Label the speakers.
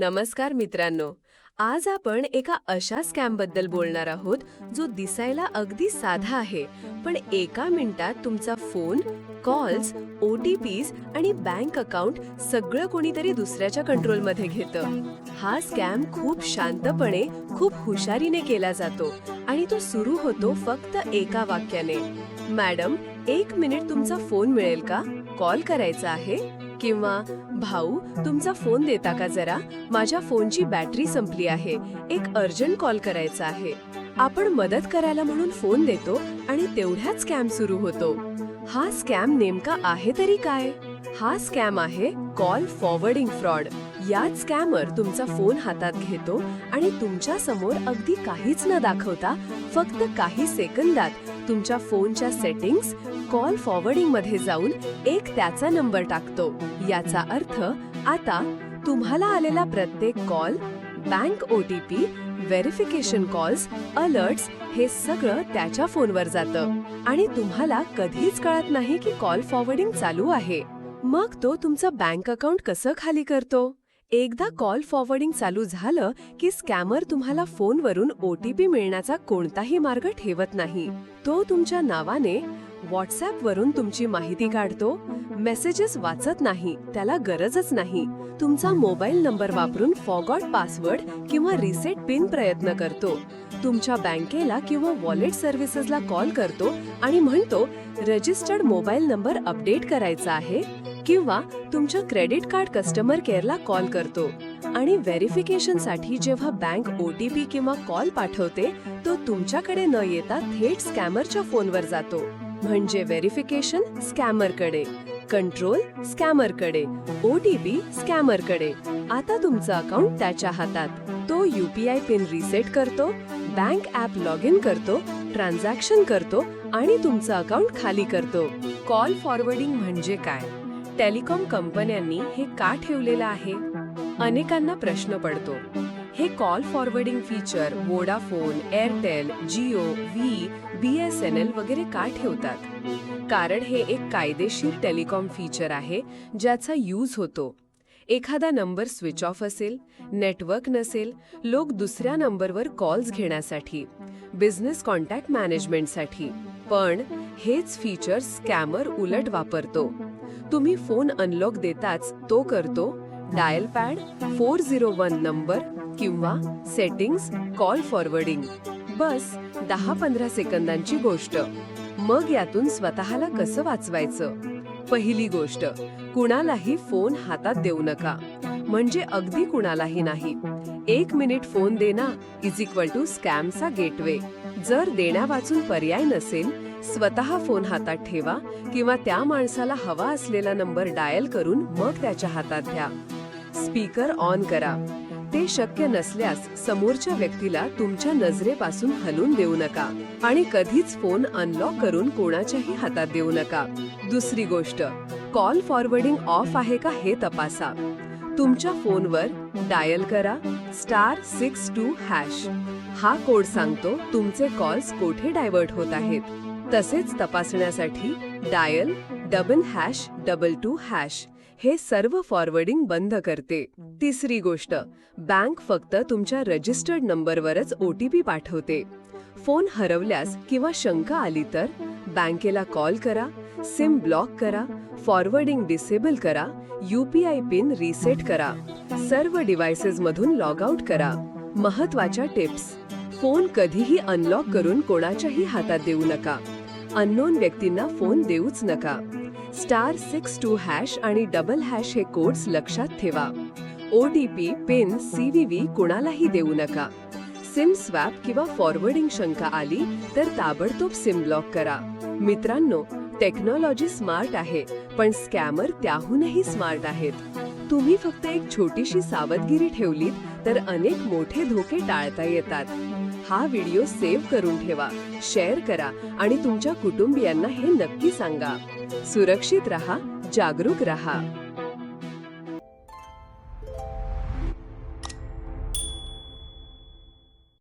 Speaker 1: नमस्कार मित्रांनो. आज आपण एका अशा स्कॅमबद्दल बोलणार आहोत जो दिसायला अगदी साधा आहे पण एका मिनिटात तुमचा phone calls O T Ps आणि बँक अकाउंट सगळं कोणीतरी दुसऱ्याच्या कंट्रोलमध्ये घेतं. हा स्कॅम खूप शांतपणे खूप हुशारीने केला जातो आणि तो सुरू होतो फक्त एका वाक्याने. मॅडम एक मिनिट तुमचा फोन मिळेल का? कॉल करायचा आहे? किंवा भाऊ तुमचा फोन देता का जरा? माझ्या फोनची बॅटरी संपली आहे. एक अर्जंट कॉल करायचा आहे. आपण मदत करायला म्हणून फोन देतो आणि तेवढ्याच स्कॅम सुरू होतो. हा स्कॅम नेमका आहे तरी काय? हा स्कॅम आहे कॉल फॉरवर्डिंग फ्रॉड. यात स्कॅमर तुमचा फोन हातात घेतो आणि तुमच्यासमोर अगदी काहीच न दाखवता फक्त काही सेकंदात तुमच्या फोनच्या सेटिंग्स कॉल फॉरवर्डिंगमध्ये जाऊन एक त्याचा नंबर टाकतो. याचा अर्थ आता तुम्हाला आलेला प्रत्येक call bank O T P verification calls alerts हे सगळं त्याच्या फोनवर जातं. आणि तुम्हाला कधीच कळत नाही की कॉल फॉरवर्डिंग चालू आहे. मग तो तुमचं बँक अकाउंट कसं खाली करतो? एकदा कॉल फॉरवर्डिंग चालू झालं की स्कॅमर तुम्हाला फोनवरून ओ टी पी मिळण्याचा कोणताही मार्ग ठेवत नाही. तो तुमच्या नावाने व्हॉट्सअप वरून तुमची माहिती काढतो मेसेजेस वाचत नाही त्याला गरजच नाही. तुमचा मोबाईल नंबर वापरून फॉगॉट पासवर्ड किंवा रिसेट पिन प्रयत्न करतो. तुमच्या बँकेला किंवा वॉलेट सर्व्हिसेसला कॉल करतो आणि म्हणतो रजिस्टर्ड मोबाईल नंबर अपडेट करायचा आहे किंवा तुमच्या क्रेडिट कार्ड कस्टमर केअरला कॉल करतो. आणि व्हेरिफिकेशनसाठी जेव्हा बँक ओ टी पी किंवा कॉल पाठवते तो तुमच्याकडे न येता थेट स्कॅमरच्या फोनवर जातो. म्हणजे व्हेरिफिकेशन स्कॅमरकडे कंट्रोल स्कॅमरकडे ओ टी पी स्कॅमरकडे. आता तुमचं अकाउंट त्याच्या हातात. तो युपीआय पिन रिसेट करतो बँक ॲप लॉग इन करतो ट्रान्झॅक्शन करतो आणि तुमचं अकाउंट खाली करतो. कॉल फॉरवर्डिंग म्हणजे काय? टेलिकॉम कंपन्यांनी हे का ठेवलेलं आहे? अनेकांना प्रश्न पडतो. हे call forwarding feature Vodafone Airtel Jio V B S N L वगैरे का ठेवतात? कारण हे एक कायदेशीर टेलिकॉम फीचर आहे ज्याचा यूज होतो. एखादा नंबर स्विच ऑफ असेल नेटवर्क नसेल लोक दुसऱ्या नंबरवर कॉल्स घेण्यासाठी बिझनेस कॉन्टॅक्ट मॅनेजमेंटसाठी पण हेच फीचर स्कॅमर उलट वापरतो. तुम्ही फोन अनलॉक देताच तो करतो. Dial pad four zero one number किंवा सेटिंग्स कॉल फॉरवर्डिंग बस दहा पंधरा सेकंदांची गोष्ट. मग यातून स्वतःला कसं वाचवायचं? पहिली गोष्ट कुणालाही फोन हातात देऊ नका. म्हणजे अगदी कुणालाही नाही. एक मिनिट फोन देना इज इक्वल टू स्कॅमचा गेटवे जर देण्या वाचून पर्याय नसेल स्वतः फोन हातात ठेवा किंवा त्या माणसाला हवा असलेला नंबर डायल करून मग त्याच्या हातात घ्या. स्पीकर ऑन करा. ते शक्य नसल्यास समोरच्या व्यक्तीला तुमच्या नजरेपासून हलून देऊ नका आणि कधीच फोन अनलॉक करून कोणाच्याही हातात देऊ नका. दुसरी गोष्ट कॉल फॉरवर्डिंग ऑफ आहे का हे तपासा. तुमच्या फोनवर डायल करा स्टार सिक्स टू हॅश. हा कोड सांगतो तुमचे कॉल्स कोठे डायव्हर्ट होत आहेत. तसेच तपासण्यासाठी dial double hash double two hash. हे सर्व फॉरवर्डिंग बंद करते. तिसरी गोष्ट बँक फक्त तुमच्या रजिस्टर्ड नंबरवरच ओ टी पी पाठवते. फोन हरवल्यास किंवा शंका आली तर बँकेला कॉल करा सिम ब्लॉक करा फॉरवर्डिंग डिसेबल करा यूपीआय पिन रिसेट करा. सर्व डिव्हायसेसमधून लॉग आउट करा. महत्त्वाच्या टिप्स फोन कधीही अनलॉक करून कोणाच्याही हातात देऊ नका. अननोन व्यक्तींना फोन देऊच नका. स्टार सिक्स टू हॅश आणि डबल हॅश हे कोड्स लक्षात ठेवा. ओ टी पी पिन व्ही कुणालाही देऊ नका. सिम स्वॅप किंवा फॉरवर्डिंग शंका आली तर ताबडतोब सिम ब्लॉक करा. मित्रांनो टेक्नॉलॉजी स्मार्ट आहे पण स्कॅमर त्याहूनही स्मार्ट आहेत. तुम्ही फक्त एक छोटीशी सावधगिरी ठेवलीत तर अनेक मोठे धोके टाळता येतात. हा व्हिडिओ सेव्ह करून ठेवा शेअर करा आणि तुमच्या कुटुंबियांना हे नक्की सांगा. सुरक्षित रहा जागरूक रहा।